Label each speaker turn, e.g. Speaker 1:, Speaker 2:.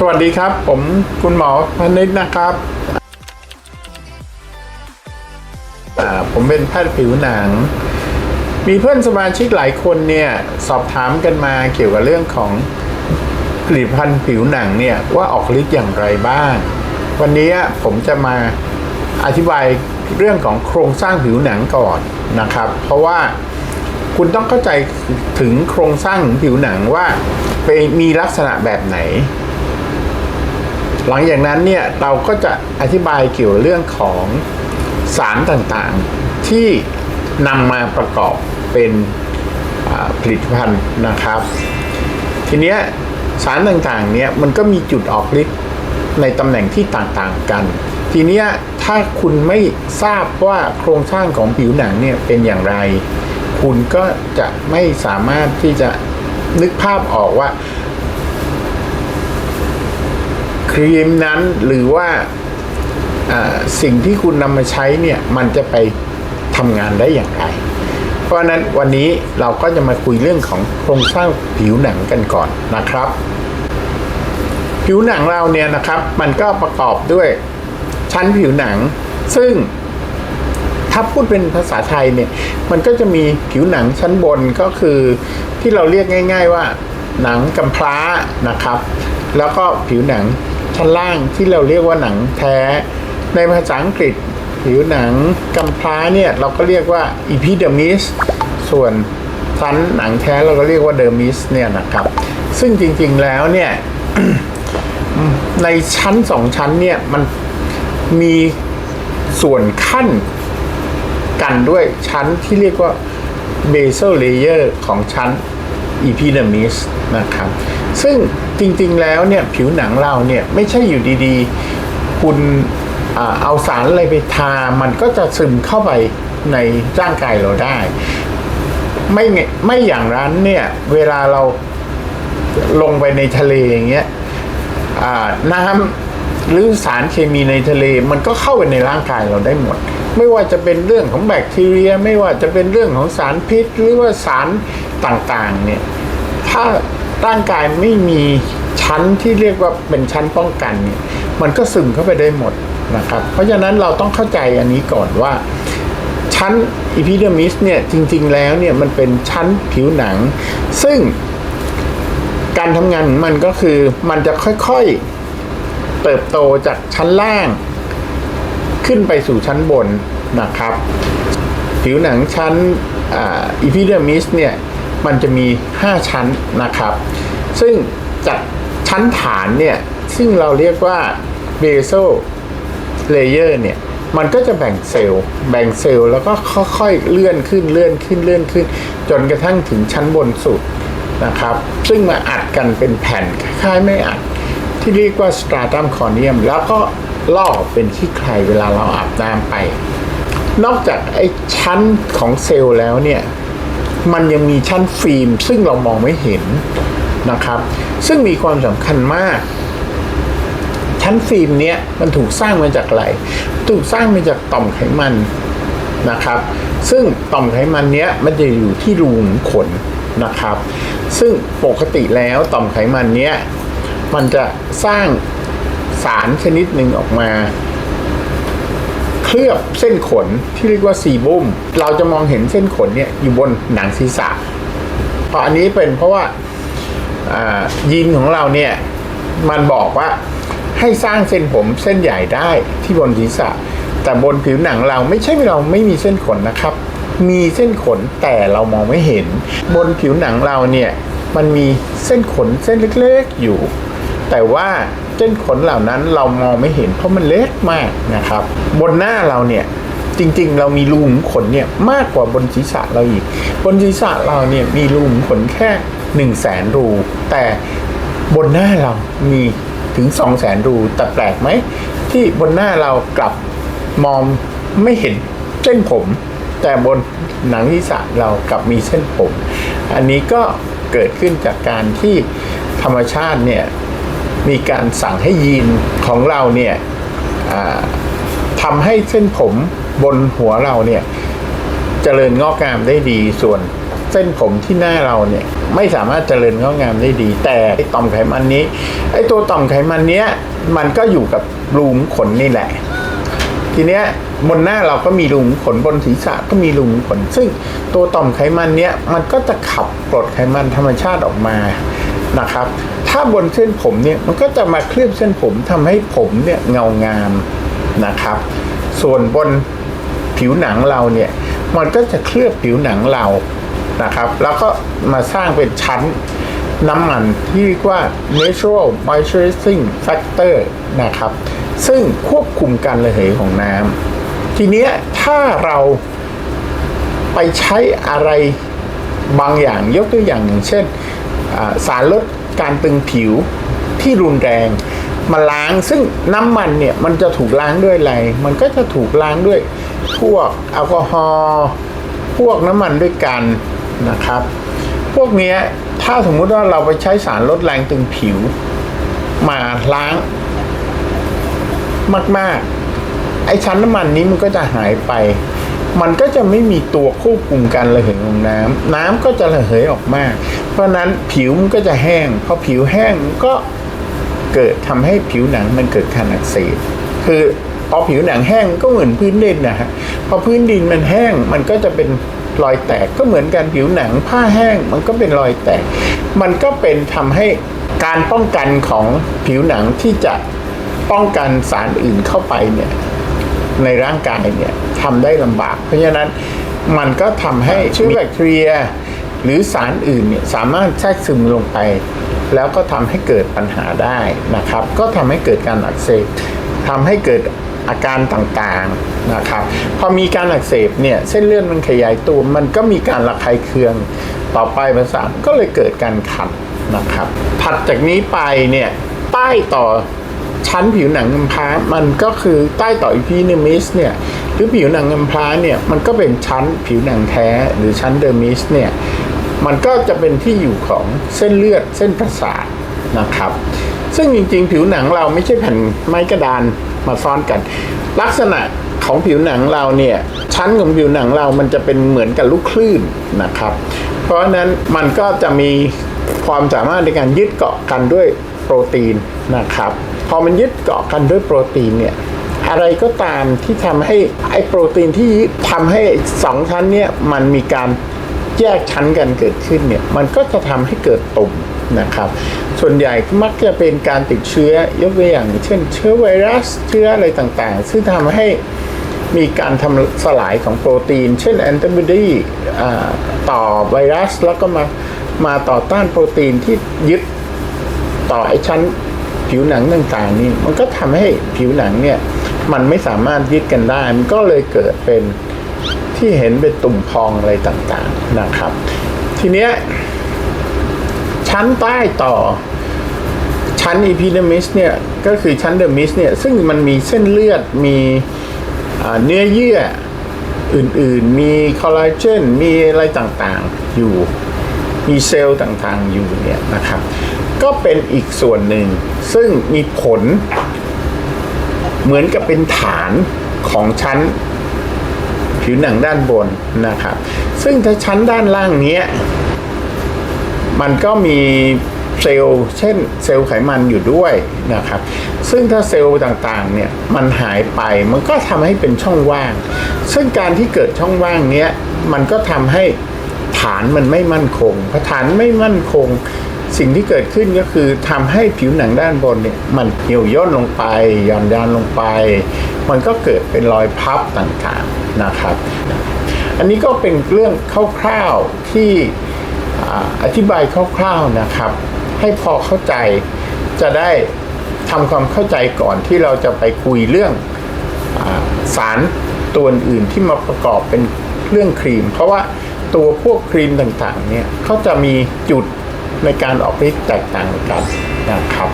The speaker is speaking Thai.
Speaker 1: สวัสดีครับ ผมคุณหมอพนิชนะครับ ผมเป็นแพทย์ผิวหนัง มีเพื่อนสมาชิกหลายคนเนี่ยสอบถามกันมาเกี่ยวกับเรื่องของผลิตภัณฑ์ผิวหนังเนี่ยว่าออกฤทธิ์อย่างไรบ้าง วันนี้ผมจะมาอธิบายเรื่องของโครงสร้างผิวหนังก่อนนะครับ เพราะว่าคุณต้องเข้าใจถึงโครงสร้างของผิวหนังว่าเป็นมีลักษณะแบบไหน หลังจากนั้นเนี่ยเราก็จะอธิบายเกี่ยวกับเรื่องของสารต่างๆที่นำมาประกอบเป็นผลิตภัณฑ์นะครับ ทีเนี้ยสารต่างๆเนี่ยมันก็มีจุดออกฤทธิ์ในตำแหน่งที่ต่างๆกัน ทีเนี้ยถ้าคุณไม่ทราบว่าโครงสร้างของผิวหนังเนี่ยเป็นอย่างไร คุณก็จะไม่สามารถที่จะนึกภาพออกว่า ครีมนั้นหรือว่าสิ่งที่คุณนำมาใช้เนี่ยมันจะไปทำงานได้อย่างไร เพราะนั้นวันนี้เราก็จะมาคุยเรื่องของโครงสร้างผิวหนังกันก่อนนะครับ ผิวหนังเราเนี่ยนะครับ มันก็ประกอบด้วยชั้นผิวหนัง ซึ่งถ้าพูดเป็นภาษาไทยเนี่ยมันก็จะมีผิวหนังชั้นบนก็คือที่เราเรียกง่าย ๆ ว่าหนังกำพร้านะครับ แล้วก็ผิวหนัง ชั้นล่างที่เราเรียกว่าหนังแท้ ในภาษาอังกฤษผิวหนังกำพร้าเนี่ยเราก็เรียกว่า epidermis ส่วนชั้นหนังแท้เราก็เรียกว่า dermis เนี่ยนะครับ ซึ่งจริงๆแล้วเนี่ยในชั้นสองชั้นเนี่ยมันมีส่วนขั้นกันด้วยชั้นที่เรียกว่า basal layer ของชั้น epidermis นะครับ ซึ่ง จริงๆแล้วเนี่ยผิวหนังเราเนี่ยไม่ใช่อยู่ดีๆ คุณอเอาสารอะไรไปทา มันก็จะซึมเข้าไปในร่างกายเราได้ ไม่ไม่อย่างนั้นเนี่ยเวลาเราลงไปในทะเลอย่างเงี้ยน้ำหรือสารเคมีในทะเล มันก็เข้าไปในร่างกายเราได้หมด ไม่ว่าจะเป็นเรื่องของแบคทีเรีย ไม่ว่าจะเป็นเรื่องของสารพิษ หรือว่าสารต่างๆเนี่ยถ้า ร่างกายไม่มีชั้นที่เรียกว่าเป็นชั้นป้องกันเนี่ยมันก็ซึมเข้าไปได้หมดนะครับ เพราะฉะนั้นเราต้องเข้าใจอันนี้ก่อนว่า ชั้นอีพิเดมิสเนี่ยจริง ๆ แล้วเนี่ยมันเป็นชั้นผิวหนัง ซึ่งการทำงานของมันก็คือมันจะค่อยๆเติบโตจากชั้นล่าง ขึ้นไปสู่ชั้นบนนะครับ ผิวหนังชั้นอีพิเดมิสเนี่ย มันจะมี 5 ชั้นนะครับ ซึ่งจากชั้นฐานเนี่ย ซึ่งเราเรียกว่า basal layer เนี่ย มันก็จะแบ่งเซลล์ แบ่งเซลล์แล้วก็ค่อยๆเลื่อนขึ้นเลื่อนขึ้นเลื่อนขึ้น จนกระทั่งถึงชั้นบนสุดนะครับ ซึ่งมาอัดกันเป็นแผ่นคล้ายๆไม่อัด ที่เรียกว่าสตราตัมคอเนียมแล้วก็ลอกเป็นขี้ใครเวลาเราอาบน้ำไป นอกจากไอ้ชั้นของเซลล์แล้วเนี่ย มันยังมีชั้นฟิล์ม ซึ่งเรามองไม่เห็นนะครับ ซึ่งมีความสำคัญมาก ชั้นฟิล์มเนี้ยมันถูกสร้างมาจากอะไร ถูกสร้างมาจากต่อมไขมันนะครับ ซึ่งต่อมไขมันเนี้ยมันจะอยู่ที่รูขุมขนนะครับ ซึ่งปกติแล้วต่อมไขมันเนี้ยมันจะสร้างสารชนิดหนึ่งออกมา เคลือบเส้นขนที่เรียกว่าซีบุมเราจะมองเห็นเส้นขนเนี่ยอยู่บนหนังศีรษะ เพราะอันนี้เป็นเพราะว่าอ่ายีนของเราเนี่ยมันบอกว่าให้สร้างเส้นผมเส้นใหญ่ได้ที่บนศีรษะ แต่บนผิวหนังเราไม่ใช่เราไม่มีเส้นขนนะครับ มีเส้นขนแต่เรามองไม่เห็น บนผิวหนังเราเนี่ยมันมีเส้นขนเส้นเล็กๆอยู่ แต่ว่า เส้นขนเหล่านั้นเรามองไม่เห็นเพราะมันเล็กมากนะครับ บนหน้าเราเนี่ยจริงๆ เรามีรูขุมขนเนี่ยมากกว่าบนศีรษะเราอีก บนศีรษะเราเนี่ยมีรูขุมขนแค่หนึ่งแสนรูแต่บนหน้าเรามีถึงสองแสนรูแต่แปลกไหม ที่บนหน้าเรากลับมองไม่เห็นเส้นผม แต่บนหนังศีรษะเรากลับมีเส้นผม อันนี้ก็เกิดขึ้นจากการที่ธรรมชาติเนี่ย มีการสั่งให้ยีนของเราเนี่ยทำให้เส้นผมบนหัวเราเนี่ยเจริญงอกงามได้ดีส่วนเส้นผมที่หน้าเราเนี่ยไม่สามารถเจริญงอกงามได้ดี แต่ไอต่อมไขมันนี้ไอ้ตัวต่อมไขมันเนี้ยมันก็อยู่กับรูมขนนี่แหละ ทีเนี้ยบนหน้าเราก็มีรูมขนบนศีรษะก็มีรูมขน ซึ่งตัวต่อมไขมันเนี้ยมันก็จะขับกรดไขมันธรรมชาติออกมานะครับ ถ้าบนเส้นผมเนี่ยมันก็จะมาเคลือบเส้นผมทำให้ผมเนี่ยเงางามนะครับ ส่วนบนผิวหนังเราเนี่ยมันก็จะเคลือบผิวหนังเรานะครับ แล้วก็มาสร้างเป็นชั้นน้ำมันที่เรียกว่า natural moisturizing factor นะครับ ซึ่งควบคุมการระเหยของน้ำทีนี้ถ้าเราไปใช้อะไรบางอย่างยกตัวอย่างอย่างเช่น สารลด การตึงผิวที่รุนแรงมาล้างซึ่งน้ำมันเนี่ยมันจะถูกล้างด้วยอะไร มันก็จะถูกล้างด้วยพวกแอลกอฮอล์พวกน้ำมันด้วยกันนะครับ พวกเนี้ยถ้าสมมุติว่าเราไปใช้สารลดแรงตึงผิว มาล้าง มาก ๆ ไอ้ชั้นน้ำมันนี้มันก็จะหายไป มันก็จะไม่มีตัวควบคุมการระเหยของน้ำน้ำก็จะระเหยออกมาก เพราะนั้นผิวมันก็จะแห้งพอผิวแห้งก็เกิดทำให้ผิวหนังมันเกิดการอักเสบคือพอผิวหนังแห้งก็เหมือนพื้นดินนะฮะพอพื้นดินมันแห้งมันก็จะเป็นรอยแตกก็เหมือนกันผิวหนังผ้าแห้งมันก็เป็นรอยแตก มันก็เป็นทำให้การป้องกันของผิวหนังที่จะป้องกันสารอื่นเข้าไปเนี่ยในร่างกายเนี่ย ทำได้ลำบาก เพราะฉะนั้นมันก็ทำให้เชื้อแบคทีเรีย หรือสารอื่นเนี่ยสามารถแทรกซึมลงไป แล้วก็ทำให้เกิดปัญหาได้นะครับ ก็ทำให้เกิดการอักเสบทำให้เกิดอาการต่างๆนะครับ พอมีการอักเสบเนี่ยเส้นเลือดมันขยายตัวมันก็มีการระคายเคืองต่อไปประสาทก็เลยเกิดการขัดนะครับ ถัดจากนี้ไปเนี่ยใต้ต่อ ชั้นผิวหนังกำพร้ามันก็คือใต้ต่ออีพีเนมิสเนี่ยหรือผิวหนังกำพร้าเนี่ยมันก็เป็นชั้นผิวหนังแท้หรือชั้นเดอร์มิสเนี่ยมันก็จะเป็นที่อยู่ของเส้นเลือดเส้นประสาทนะครับ ซึ่งจริงๆ ผิวหนังเราไม่ใช่แผ่นไม้กระดานมาซ้อนกัน ลักษณะของผิวหนังเราเนี่ยชั้นของผิวหนังเรามันจะเป็นเหมือนกับลูกคลื่นนะครับ เพราะฉะนั้นมันก็จะมีความสามารถในการยึดเกาะกันด้วยโปรตีนนะครับ พอมันยึดเกาะกันด้วยโปรตีนเนี่ยอะไรก็ตามที่ทำให้ไอ้โปรตีนที่ทำให้สองชั้นเนี่ยมันมีการแยกชั้นกันเกิดขึ้นเนี่ยมันก็จะทำให้เกิดตุ่มนะครับ ส่วนใหญ่มักจะเป็นการติดเชื้อยกตัวอย่าง เช่น เชื้อไวรัสเชื้ออะไรต่างๆ ซึ่งทำให้มีการทำสลายของโปรตีน เช่นแอนติบอดีต่อไวรัสแล้วก็มามาต่อต้านโปรตีนที่ยึดต่อไอ้ชั้น ผิวหนังต่างๆนี่มันก็ทำให้ผิวหนังเนี่ย มันไม่สามารถยึดกันได้ มันก็เลยเกิดเป็นที่เห็นเป็นตุ่มพองอะไรต่างๆนะครับ ทีเนี้ยชั้นใต้ต่อชั้นอีพีเดมิสเนี่ยก็คือชั้นเดอมิสเนี่ยซึ่งมันมีเส้นเลือดมีอ่าเนื้อเยื่ออื่นๆ มีคอลลาเจนมีอะไรต่างๆอยู่ มีเซลล์ต่างๆอยู่เนี่ยนะครับ ก็เป็นอีกส่วนหนึ่ง ซึ่งมีผลเหมือนกับเป็นฐานของชั้น ผิวหนังด้านบนนะครับ ซึ่งถ้าชั้นด้านล่างนี้มันก็มีเซลล์เช่นเซลล์ไขมันอยู่ด้วยนะครับ ซึ่งถ้าเซลล์ต่างๆเนี่ยมันหายไปมันก็ทำให้เป็นช่องว่าง ซึ่งการที่เกิดช่องว่างเนี้ยมันก็ทำให้ฐานมันไม่มั่นคงพอฐานไม่มั่นคง สิ่งที่เกิดขึ้นก็คือทำให้ผิวหนังด้านบนเนี่ยมันเหี่ยวย่นลงไปหย่อนยานลงไป มันก็เกิดเป็นรอยพับต่างๆนะครับ อันนี้ก็เป็นเรื่องคร่าวๆที่อธิบายคร่าวๆนะครับ ให้พอเข้าใจจะได้ทำความเข้าใจก่อนที่เราจะไปคุยเรื่องอสารตัวอื่นที่มาประกอบเป็นเรื่องครีม เพราะว่าตัวพวกครีมต่างๆเนี่ยเขาจะมีจุด ในการออกฤทธิ์แตกต่างกันนะครับ